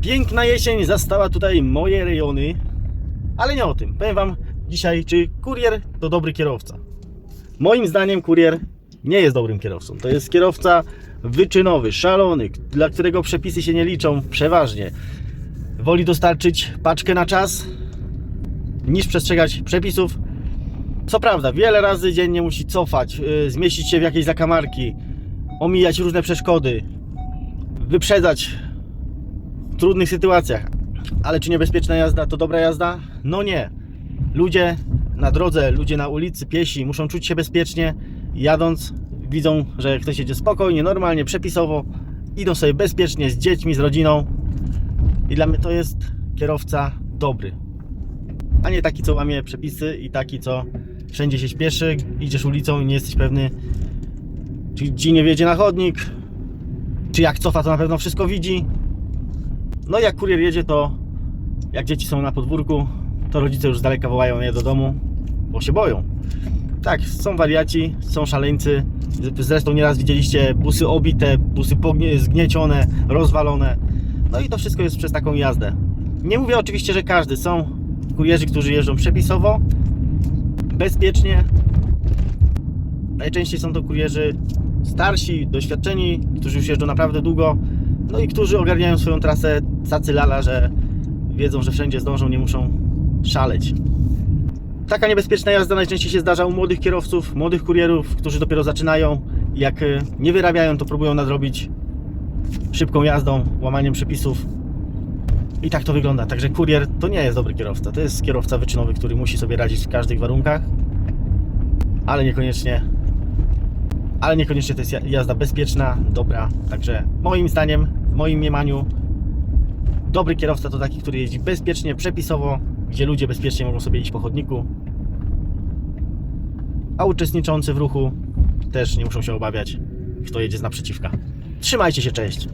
Piękna jesień zastała tutaj moje rejony, ale nie o tym. Powiem Wam dzisiaj, czy kurier to dobry kierowca. Moim zdaniem kurier nie jest dobrym kierowcą. To jest kierowca wyczynowy, szalony, dla którego przepisy się nie liczą przeważnie. Woli dostarczyć paczkę na czas, niż przestrzegać przepisów. Co prawda, wiele razy dziennie musi cofać, yy, zmieścić się w jakieś zakamarki, omijać różne przeszkody, wyprzedzać trudnych sytuacjach. Ale czy niebezpieczna jazda to dobra jazda? No nie. Ludzie na drodze, ludzie na ulicy, piesi muszą czuć się bezpiecznie. Jadąc, widzą, że ktoś jedzie spokojnie, normalnie, przepisowo. Idą sobie bezpiecznie z dziećmi, z rodziną. I dla mnie to jest kierowca dobry. A nie taki, co łamie przepisy i taki, co wszędzie się śpieszy, idziesz ulicą i nie jesteś pewny, czy ci nie wjedzie na chodnik, czy jak cofa, to na pewno wszystko widzi. No jak kurier jedzie, to jak dzieci są na podwórku, to rodzice już z daleka wołają je do domu, bo się boją. Tak, są wariaci, są szaleńcy. Zresztą nieraz widzieliście busy obite, busy zgniecione, rozwalone. No i to wszystko jest przez taką jazdę. Nie mówię oczywiście, że każdy. Są kurierzy, którzy jeżdżą przepisowo, bezpiecznie. Najczęściej są to kurierzy starsi, doświadczeni, którzy już jeżdżą naprawdę długo. No i którzy ogarniają swoją trasę cacy lala, że wiedzą, że wszędzie zdążą, nie muszą szaleć. Taka niebezpieczna jazda najczęściej się zdarza u młodych kierowców, młodych kurierów, którzy dopiero zaczynają. Jak y, nie wyrabiają, to próbują nadrobić szybką jazdą, łamaniem przepisów. I tak to wygląda. Także kurier to nie jest dobry kierowca. To jest kierowca wyczynowy, który musi sobie radzić w każdych warunkach, ale niekoniecznie ale niekoniecznie to jest ja- jazda bezpieczna, dobra. Także moim zdaniem, moim mniemaniu, dobry kierowca to taki, który jeździ bezpiecznie, przepisowo, gdzie ludzie bezpiecznie mogą sobie iść po chodniku, a uczestniczący w ruchu też nie muszą się obawiać, kto jedzie z naprzeciwka. Trzymajcie się, cześć!